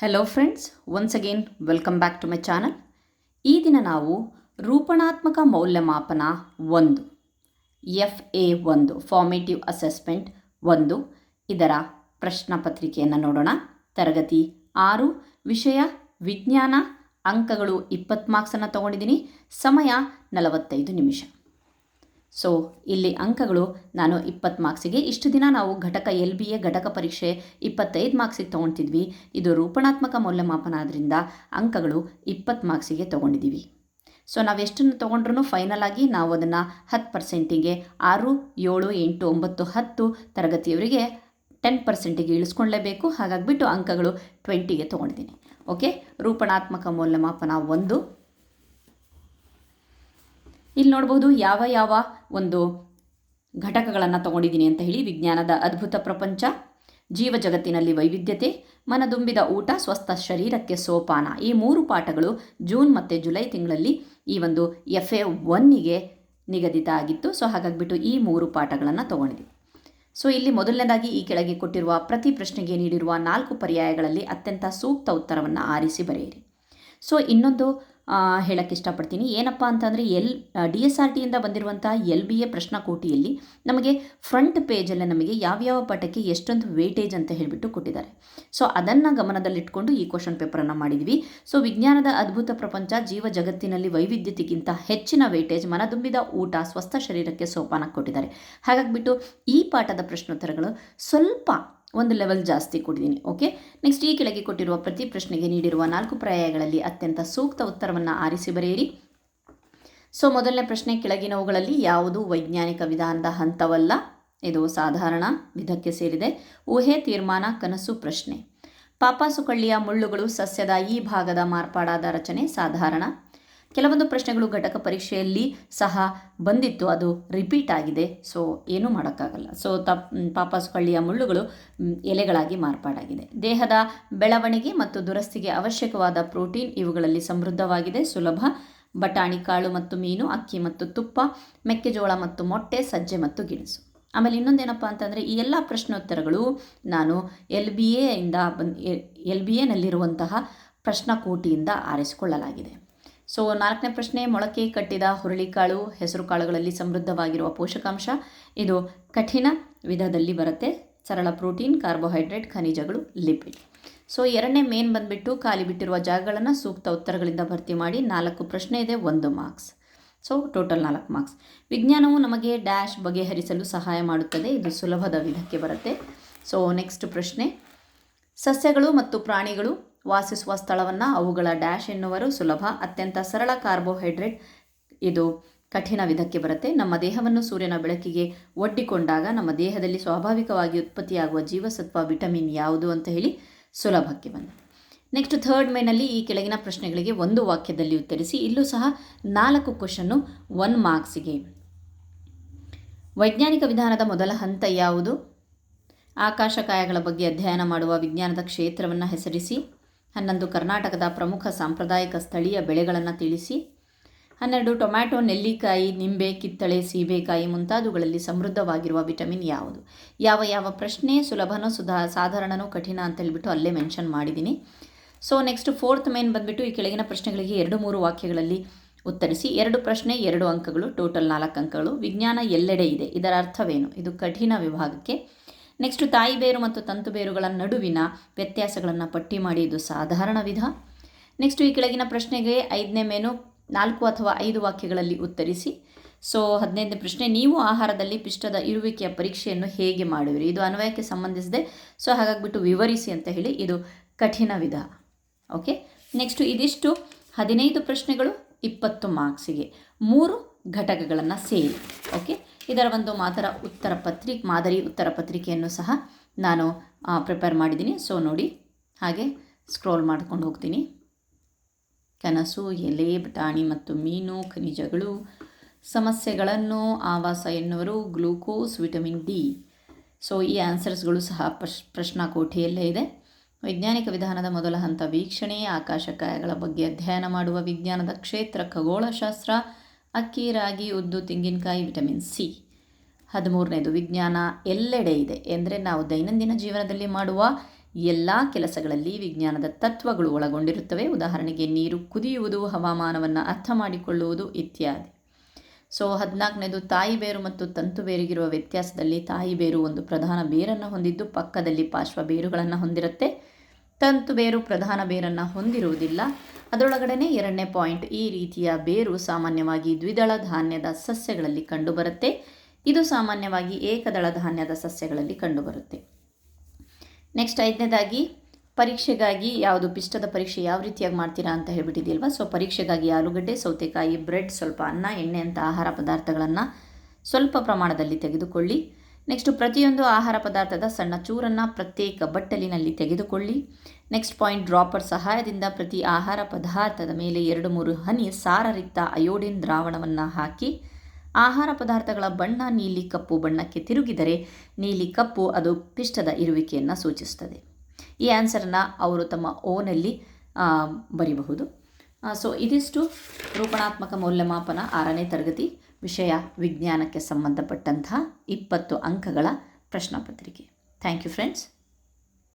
Hello friends once again welcome back to my channel ಈ ದಿನ ನಾವು ರೂಪಣಾತ್ಮಕ ಮೌಲ್ಯಮಾಪನ ಒಂದು, ಎಫ್ ಎ ಒಂದು ಫಾರ್ಮೇಟಿವ್ ಅಸೆಸ್ಮೆಂಟ್ ಒಂದು, ಇದರ ಪ್ರಶ್ನ ಪತ್ರಿಕೆಯನ್ನು ನೋಡೋಣ. ತರಗತಿ ಆರು, ವಿಷಯ, ವಿಜ್ಞಾನ, ಅಂಕಗಳು ಇಪ್ಪತ್ತು ಮಾರ್ಕ್ಸನ್ನು ತೊಗೊಂಡಿದ್ದೀನಿ ಸಮಯ ನಲವತ್ತೈದು ನಿಮಿಷ. ಸೊ ಇಲ್ಲಿ ಅಂಕಗಳು ನಾನು ಇಪ್ಪತ್ತು ಮಾರ್ಕ್ಸಿಗೆ ಇಷ್ಟು ದಿನ ನಾವು ಘಟಕ ಎಲ್ ಬಿ ಎ ಘಟಕ ಪರೀಕ್ಷೆ ಇಪ್ಪತ್ತೈದು ಮಾರ್ಕ್ಸಿಗೆ ತೊಗೊಳ್ತಿದ್ವಿ ಇದು ರೂಪಣಾತ್ಮಕ ಮೌಲ್ಯಮಾಪನ ಆದ್ದರಿಂದ ಅಂಕಗಳು ಇಪ್ಪತ್ತು ಮಾರ್ಕ್ಸಿಗೆ ತೊಗೊಂಡಿದ್ದೀವಿ. ಸೊ ನಾವು ಎಷ್ಟನ್ನು ತೊಗೊಂಡ್ರೂ ಫೈನಲ್ ಆಗಿ ನಾವು ಅದನ್ನು ಹತ್ತು ಪರ್ಸೆಂಟಿಗೆ ಆರು, ಏಳು, ಎಂಟು, ಒಂಬತ್ತು, ಹತ್ತು ತರಗತಿಯವರಿಗೆ ಟೆನ್ ಪರ್ಸೆಂಟಿಗೆ ಇಳಿಸ್ಕೊಳ್ಳೇಬೇಕು. ಹಾಗಾಗಿಬಿಟ್ಟು ಅಂಕಗಳು ಟ್ವೆಂಟಿಗೆ ತೊಗೊಂಡಿದ್ದೀನಿ. ಓಕೆ ರೂಪಣಾತ್ಮಕ ಮೌಲ್ಯಮಾಪನ ಒಂದು. ಇಲ್ಲಿ ನೋಡ್ಬೋದು ಯಾವ ಯಾವ ಒಂದು ಘಟಕಗಳನ್ನು ತಗೊಂಡಿದ್ದೀನಿ ಅಂತ ಹೇಳಿ ವಿಜ್ಞಾನದ ಅದ್ಭುತ ಪ್ರಪಂಚ, ಜೀವ ಜಗತ್ತಿನಲ್ಲಿ ವೈವಿಧ್ಯತೆ, ಮನದುಂಬಿದ ಊಟ, ಸ್ವಸ್ಥ ಶರೀರಕ್ಕೆ ಸೋಪಾನ. ಈ ಮೂರು ಪಾಠಗಳು ಜೂನ್ ಮತ್ತು ಜುಲೈ ತಿಂಗಳಲ್ಲಿ ಈ ಒಂದು ಎಫ್ ಎ ಒನ್ನಿಗೆ ನಿಗದಿತ ಆಗಿತ್ತು. ಸೊ, ಹಾಗಾಗಿಬಿಟ್ಟು ಈ ಮೂರು ಪಾಠಗಳನ್ನು ತೊಗೊಂಡಿದ್ದೀವಿ ಸೊ, ಇಲ್ಲಿ ಮೊದಲನೇದಾಗಿ ಈ ಕೆಳಗೆ ಕೊಟ್ಟಿರುವ ಪ್ರತಿ ಪ್ರಶ್ನೆಗೆ ನೀಡಿರುವ ನಾಲ್ಕು ಪರ್ಯಾಯಗಳಲ್ಲಿ ಅತ್ಯಂತ ಸೂಕ್ತ ಉತ್ತರವನ್ನು ಆರಿಸಿ ಬರೆಯಿರಿ. ಸೊ, ಇನ್ನೊಂದು ಹೇಳಕ್ಕೆ ಇಷ್ಟಪಡ್ತೀನಿ. ಏನಪ್ಪ ಅಂತಂದರೆ ಎಲ್ ಡಿ ಎಸ್ ಆರ್ ಟಿಯಿಂದ ಬಂದಿರುವಂಥ ಎಲ್ ಬಿ ಎ ಪ್ರಶ್ನಾಕೋಟಿಯಲ್ಲಿ ನಮಗೆ ಫ್ರಂಟ್ ಪೇಜಲ್ಲಿ ನಮಗೆ ಯಾವ್ಯಾವ ಪಾಠಕ್ಕೆ ಎಷ್ಟೊಂದು ವೇಟೇಜ್ ಅಂತ ಹೇಳಿಬಿಟ್ಟು ಕೊಟ್ಟಿದ್ದಾರೆ. ಸೊ ಅದನ್ನು ಗಮನದಲ್ಲಿಟ್ಕೊಂಡು ಈ ಕ್ವಶನ್ ಪೇಪರನ್ನು ಮಾಡಿದ್ವಿ. ಸೊ ವಿಜ್ಞಾನದ ಅದ್ಭುತ ಪ್ರಪಂಚ, ಜೀವ ಜಗತ್ತಿನಲ್ಲಿ ವೈವಿಧ್ಯತೆಗಿಂತ ಹೆಚ್ಚಿನ ವೇಟೇಜ್ ಮನದುಂಬಿದ ಊಟ, ಸ್ವಸ್ಥ ಶರೀರಕ್ಕೆ ಸೋಪಾನ ಕೊಟ್ಟಿದ್ದಾರೆ. ಹಾಗಾಗಿಬಿಟ್ಟು ಈ ಪಾಠದ ಪ್ರಶ್ನೋತ್ತರಗಳು ಸ್ವಲ್ಪ ಒಂದು ಲೆವೆಲ್ ಜಾಸ್ತಿ ಕೊಟ್ಟಿದ್ದೀನಿ ಓಕೆ ನೆಕ್ಸ್ಟ್ ಈ ಕೆಳಗೆ ಕೊಟ್ಟಿರುವ ಪ್ರತಿ ಪ್ರಶ್ನೆಗೆ ನೀಡಿರುವ ನಾಲ್ಕು ಪರ್ಯಾಯಗಳಲ್ಲಿ ಅತ್ಯಂತ ಸೂಕ್ತ ಉತ್ತರವನ್ನು ಆರಿಸಿ ಬರೆಯಿರಿ. ಸೊ ಮೊದಲನೇ ಪ್ರಶ್ನೆ ಕೆಳಗಿನವುಗಳಲ್ಲಿ ಯಾವುದು ವೈಜ್ಞಾನಿಕ ವಿಧಾನದ ಹಂತವಲ್ಲ? ಇದು ಸಾಧಾರಣ ವಿಧಕ್ಕೆ ಸೇರಿದೆ. ಊಹೆ, ತೀರ್ಮಾನ, ಕನಸು, ಪ್ರಶ್ನೆ. ಪಾಪಾಸುಕಳ್ಳಿಯ ಮುಳ್ಳುಗಳು ಸಸ್ಯದ ಈ ಭಾಗದ ಮಾರ್ಪಾಡಾದ ರಚನೆ ಸಾಧಾರಣ. ಕೆಲವೊಂದು ಪ್ರಶ್ನೆಗಳು ಘಟಕ ಪರೀಕ್ಷೆಯಲ್ಲಿ ಸಹ ಬಂದಿತ್ತು, ಅದು ರಿಪೀಟ್ ಆಗಿದೆ. ಸೊ, ಏನೂ ಮಾಡೋಕ್ಕಾಗಲ್ಲ. ಸೊ, ತಪ್ ಪಾಪಾಸುಕಳ್ಳಿಯ ಮುಳ್ಳುಗಳು ಎಲೆಗಳಾಗಿ ಮಾರ್ಪಾಡಾಗಿದೆ. ದೇಹದ ಬೆಳವಣಿಗೆ ಮತ್ತು ದುರಸ್ತಿಗೆ ಅವಶ್ಯಕವಾದ ಪ್ರೋಟೀನ್ ಇವುಗಳಲ್ಲಿ ಸಮೃದ್ಧವಾಗಿದೆ. ಸುಲಭ. ಬಟಾಣಿ, ಕಾಳು ಮತ್ತು ಮೀನು, ಅಕ್ಕಿ ಮತ್ತು ತುಪ್ಪ, ಮೆಕ್ಕೆಜೋಳ ಮತ್ತು ಮೊಟ್ಟೆ, ಸಜ್ಜೆ ಮತ್ತು ಗಿಣಸು. ಆಮೇಲೆ ಇನ್ನೊಂದೇನಪ್ಪ ಅಂತಂದರೆ, ಈ ಎಲ್ಲ ಪ್ರಶ್ನೋತ್ತರಗಳು ನಾನು ಎಲ್ ಬಿ ಎಯಿಂದ ಬಂದು ಎಲ್ ಬಿ ಎನಲ್ಲಿರುವಂತಹ ಪ್ರಶ್ನಕೋಟಿಯಿಂದ ಆರಿಸಿಕೊಳ್ಳಲಾಗಿದೆ. ಸೊ ನಾಲ್ಕನೇ ಪ್ರಶ್ನೆ, ಮೊಳಕೆ ಕಟ್ಟಿದ ಹುರುಳಿಕಾಳು ಹೆಸರು ಕಾಳುಗಳಲ್ಲಿ ಸಮೃದ್ಧವಾಗಿರುವ ಪೋಷಕಾಂಶ. ಇದು ಕಠಿಣ ವಿಧದಲ್ಲಿ ಬರುತ್ತೆ. ಸರಳ ಪ್ರೋಟೀನ್, ಕಾರ್ಬೋಹೈಡ್ರೇಟ್, ಖನಿಜಗಳು, ಲಿಪಿಡ್. ಸೊ ಎರಡನೇ ಮೇನ್ ಬಂದುಬಿಟ್ಟು ಖಾಲಿ ಬಿಟ್ಟಿರುವ ಜಾಗಗಳನ್ನು ಸೂಕ್ತ ಉತ್ತರಗಳಿಂದ ಭರ್ತಿ ಮಾಡಿ ನಾಲ್ಕು ಪ್ರಶ್ನೆ ಇದೆ, ಒಂದು ಮಾರ್ಕ್ಸ್. ಸೊ ಟೋಟಲ್ ನಾಲ್ಕು ಮಾರ್ಕ್ಸ್. ವಿಜ್ಞಾನವು ನಮಗೆ ಡ್ಯಾಶ್ ಬಗೆಹರಿಸಲು ಸಹಾಯ ಮಾಡುತ್ತದೆ. ಇದು ಸುಲಭದ ವಿಧಕ್ಕೆ ಬರುತ್ತೆ. ಸೊ ನೆಕ್ಸ್ಟ್ ಪ್ರಶ್ನೆ. ಸಸ್ಯಗಳು ಮತ್ತು ಪ್ರಾಣಿಗಳು ವಾಸಿಸುವ ಸ್ಥಳವನ್ನು ಅವುಗಳ ಡ್ಯಾಶ್ ಎನ್ನುವರು. ಸುಲಭ, ಅತ್ಯಂತ ಸರಳ ಕಾರ್ಬೋಹೈಡ್ರೇಟ್ ಇದು. ಕಠಿಣ ವಿಧಕ್ಕೆ ಬರುತ್ತೆ. ನಮ್ಮ ದೇಹವನ್ನು ಸೂರ್ಯನ ಬೆಳಕಿಗೆ ಒಡ್ಡಿಕೊಂಡಾಗ ನಮ್ಮ ದೇಹದಲ್ಲಿ ಸ್ವಾಭಾವಿಕವಾಗಿ ಉತ್ಪತ್ತಿಯಾಗುವ ಜೀವಸತ್ವ, ವಿಟಮಿನ್ ಯಾವುದು ಅಂತ ಹೇಳಿ ಸುಲಭಕ್ಕೆ ಬಂದಿದೆ ನೆಕ್ಸ್ಟ್ ಥರ್ಡ್ ಮೇನಲ್ಲಿ ಈ ಕೆಳಗಿನ ಪ್ರಶ್ನೆಗಳಿಗೆ ಒಂದು ವಾಕ್ಯದಲ್ಲಿ ಉತ್ತರಿಸಿ. ಇಲ್ಲೂ ಸಹ ನಾಲ್ಕು ಕ್ವಶನ್ನು ಒನ್ ಮಾರ್ಕ್ಸಿಗೆ. ವೈಜ್ಞಾನಿಕ ವಿಧಾನದ ಮೊದಲ ಹಂತ ಯಾವುದು? ಆಕಾಶಕಾಯಗಳ ಬಗ್ಗೆ ಅಧ್ಯಯನ ಮಾಡುವ ವಿಜ್ಞಾನದ ಕ್ಷೇತ್ರವನ್ನು ಹೆಸರಿಸಿ. ಹನ್ನೊಂದು ಕರ್ನಾಟಕದ ಪ್ರಮುಖ ಸಾಂಪ್ರದಾಯಿಕ ಸ್ಥಳೀಯ ಬೆಳೆಗಳನ್ನು ತಿಳಿಸಿ. ಹನ್ನೆರಡು ಟೊಮ್ಯಾಟೊ, ನೆಲ್ಲಿಕಾಯಿ, ನಿಂಬೆ, ಕಿತ್ತಳೆ, ಸೀಬೆಕಾಯಿ ಮುಂತಾದವುಗಳಲ್ಲಿ ಸಮೃದ್ಧವಾಗಿರುವ ವಿಟಮಿನ್ ಯಾವುದು? ಯಾವ ಯಾವ ಪ್ರಶ್ನೆ, ಸುಲಭನೋ ಸುಧಾ, ಸಾಧಾರಣನೋ ಕಠಿಣ ಅಂತ ಹೇಳ್ಬಿಟ್ಟು ಅಲ್ಲೇ ಮೆನ್ಷನ್ ಮಾಡಿದ್ದೀನಿ ಸೊ ನೆಕ್ಸ್ಟ್ ಫೋರ್ತ್ ಮೇನ್ ಬಂದುಬಿಟ್ಟು ಈ ಕೆಳಗಿನ ಪ್ರಶ್ನೆಗಳಿಗೆ ಎರಡು ಮೂರು ವಾಕ್ಯಗಳಲ್ಲಿ ಉತ್ತರಿಸಿ. ಎರಡು ಪ್ರಶ್ನೆ, ಎರಡು ಅಂಕಗಳು ಟೋಟಲ್ ನಾಲ್ಕು ಅಂಕಗಳು. ವಿಜ್ಞಾನ ಎಲ್ಲೆಡೆ ಇದೆ. ಇದರ ಅರ್ಥವೇನು? ಇದು ಕಠಿಣ ವಿಭಾಗಕ್ಕೆ ನೆಕ್ಸ್ಟ್ ತಾಯಿ ಬೇರು ಮತ್ತು ತಂತು ಬೇರುಗಳ ನಡುವಿನ ವ್ಯತ್ಯಾಸಗಳನ್ನು ಪಟ್ಟಿ ಮಾಡಿ ಇದು ಸಾಧಾರಣ ವಿಧ. ನೆಕ್ಸ್ಟ್ ಈ ಕೆಳಗಿನ ಪ್ರಶ್ನೆಗೆ ಐದನೇ ಮೇನು ನಾಲ್ಕು ಅಥವಾ ಐದು ವಾಕ್ಯಗಳಲ್ಲಿ ಉತ್ತರಿಸಿ. ಸೊ ಹದಿನೈದನೇ ಪ್ರಶ್ನೆ, ನೀವು ಆಹಾರದಲ್ಲಿ ಪಿಷ್ಟದ ಇರುವಿಕೆಯ ಪರೀಕ್ಷೆಯನ್ನು ಹೇಗೆ ಮಾಡುವಿರಿ? ಇದು ಅನ್ವಯಕ್ಕೆ ಸಂಬಂಧಿಸಿದೆ. ಸೊ ಹಾಗಾಗಿಬಿಟ್ಟು ವಿವರಿಸಿ ಅಂತ ಹೇಳಿ ಇದು ಕಠಿಣ ವಿಧ. ಓಕೆ ನೆಕ್ಸ್ಟು ಇದಿಷ್ಟು ಹದಿನೈದು ಪ್ರಶ್ನೆಗಳು ಇಪ್ಪತ್ತು ಮಾರ್ಕ್ಸಿಗೆ ಮೂರು ಘಟಕಗಳನ್ನು ಸೇರಿ. ಓಕೆ ಇದರ ಒಂದು ಮಾದರ ಉತ್ತರ ಪತ್ರಿಕೆ, ಮಾದರಿ ಉತ್ತರ ಪತ್ರಿಕೆಯನ್ನು ಸಹ ನಾನು ಪ್ರಿಪೇರ್ ಮಾಡಿದ್ದೀನಿ. ಸೊ ನೋಡಿ, ಹಾಗೆ ಸ್ಕ್ರೋಲ್ ಮಾಡ್ಕೊಂಡು ಹೋಗ್ತೀನಿ. ಕನಸು, ಎಲೆ, ಬಟಾಣಿ ಮತ್ತು ಮೀನು, ಖನಿಜಗಳು, ಸಮಸ್ಯೆಗಳನ್ನು, ಆವಾಸ ಎನ್ನುವರು, ಗ್ಲೂಕೋಸ್, ವಿಟಮಿನ್ ಡಿ. ಸೊ ಈ ಆನ್ಸರ್ಸ್ಗಳು ಸಹ ಪ್ರಶ್, ಪ್ರಶ್ನಾಕೋಠಿಯಲ್ಲೇ ಇದೆ. ವೈಜ್ಞಾನಿಕ ವಿಧಾನದ ಮೊದಲ ಹಂತ ವೀಕ್ಷಣೆ, ಆಕಾಶಕಾಯಗಳ ಬಗ್ಗೆ ಅಧ್ಯಯನ ಮಾಡುವ ವಿಜ್ಞಾನದ ಕ್ಷೇತ್ರ, ಖಗೋಳಶಾಸ್ತ್ರ ಅಕ್ಕಿ, ರಾಗಿ, ಉದ್ದು, ತೆಂಗಿನಕಾಯಿ, ವಿಟಮಿನ್ ಸಿ. ಹದಿಮೂರನೇದು, ವಿಜ್ಞಾನ ಎಲ್ಲೆಡೆ ಇದೆ ಎಂದರೆ ನಾವು ದೈನಂದಿನ ಜೀವನದಲ್ಲಿ ಮಾಡುವ ಎಲ್ಲ ಕೆಲಸಗಳಲ್ಲಿ ವಿಜ್ಞಾನದ ತತ್ವಗಳು ಒಳಗೊಂಡಿರುತ್ತವೆ. ಉದಾಹರಣೆಗೆ ನೀರು ಕುದಿಯುವುದು, ಹವಾಮಾನವನ್ನು ಅರ್ಥ ಮಾಡಿಕೊಳ್ಳುವುದು ಇತ್ಯಾದಿ. ಸೊ, ಹದಿನಾಲ್ಕನೇದು, ತಾಯಿ ಬೇರು ಮತ್ತು ತಂತು ಬೇರಿಗಿರುವ ವ್ಯತ್ಯಾಸದಲ್ಲಿ ತಾಯಿ ಬೇರು ಒಂದು ಪ್ರಧಾನ ಬೇರನ್ನು ಹೊಂದಿದ್ದು ಪಕ್ಕದಲ್ಲಿ ಪಾರ್ಶ್ವ ಬೇರುಗಳನ್ನು ಹೊಂದಿರುತ್ತೆ. ತಂತು ಬೇರು ಪ್ರಧಾನ ಬೇರನ್ನು ಹೊಂದಿರುವುದಿಲ್ಲ. ಅದರೊಳಗಡೆ ಎರಡನೇ ಪಾಯಿಂಟ್, ಈ ರೀತಿಯ ಬೇರು ಸಾಮಾನ್ಯವಾಗಿ ದ್ವಿದಳ ಧಾನ್ಯದ ಸಸ್ಯಗಳಲ್ಲಿ ಕಂಡುಬರುತ್ತೆ. ಇದು ಸಾಮಾನ್ಯವಾಗಿ ಏಕದಳ ಧಾನ್ಯದ ಸಸ್ಯಗಳಲ್ಲಿ ಕಂಡುಬರುತ್ತೆ. ನೆಕ್ಸ್ಟ್ ಐದನೇದಾಗಿ, ಪರೀಕ್ಷೆಗಾಗಿ ಯಾವುದು, ಪಿಷ್ಟದ ಪರೀಕ್ಷೆ ಯಾವ ರೀತಿಯಾಗಿ ಮಾಡ್ತೀರಾ ಅಂತ ಹೇಳ್ಬಿಟ್ಟಿದ್ದೀಲ್ವಾ ಸೊ ಪರೀಕ್ಷೆಗಾಗಿ ಆಲೂಗಡ್ಡೆ, ಸೌತೆಕಾಯಿ, ಬ್ರೆಡ್, ಸ್ವಲ್ಪ ಅನ್ನ, ಎಣ್ಣೆ ಅಂತ ಆಹಾರ ಪದಾರ್ಥಗಳನ್ನು ಸ್ವಲ್ಪ ಪ್ರಮಾಣದಲ್ಲಿ ತೆಗೆದುಕೊಳ್ಳಿ. ನೆಕ್ಸ್ಟು ಪ್ರತಿಯೊಂದು ಆಹಾರ ಪದಾರ್ಥದ ಸಣ್ಣ ಚೂರನ್ನು ಪ್ರತ್ಯೇಕ ಬಟ್ಟಲಿನಲ್ಲಿ ತೆಗೆದುಕೊಳ್ಳಿ. ನೆಕ್ಸ್ಟ್ ಪಾಯಿಂಟ್ ಡ್ರಾಪರ್ ಸಹಾಯದಿಂದ ಪ್ರತಿ ಆಹಾರ ಪದಾರ್ಥದ ಮೇಲೆ ಎರಡು ಮೂರು ಹನಿ ಸಾರರಿಕ್ತ ಅಯೋಡಿನ್ ದ್ರಾವಣವನ್ನು ಹಾಕಿ, ಆಹಾರ ಪದಾರ್ಥಗಳ ಬಣ್ಣ ನೀಲಿ ಕಪ್ಪು ಬಣ್ಣಕ್ಕೆ ತಿರುಗಿದರೆ ನೀಲಿ ಕಪ್ಪು ಅದು ಪಿಷ್ಟದ ಇರುವಿಕೆಯನ್ನು ಸೂಚಿಸುತ್ತದೆ ಈ ಆನ್ಸರನ್ನು ಅವರು ತಮ್ಮ ಓನಲ್ಲಿ ಬರಿಬಹುದು. ಸೊ ಇದಿಷ್ಟು ರೂಪಣಾತ್ಮಕ ಮೌಲ್ಯಮಾಪನ ಆರನೇ ತರಗತಿ ವಿಷಯ ವಿಜ್ಞಾನಕ್ಕೆ ಸಂಬಂಧಪಟ್ಟಂತಹ ಇಪ್ಪತ್ತು ಅಂಕಗಳ ಪ್ರಶ್ನಪತ್ರಿಕೆ ಥ್ಯಾಂಕ್ ಯು ಫ್ರೆಂಡ್ಸ್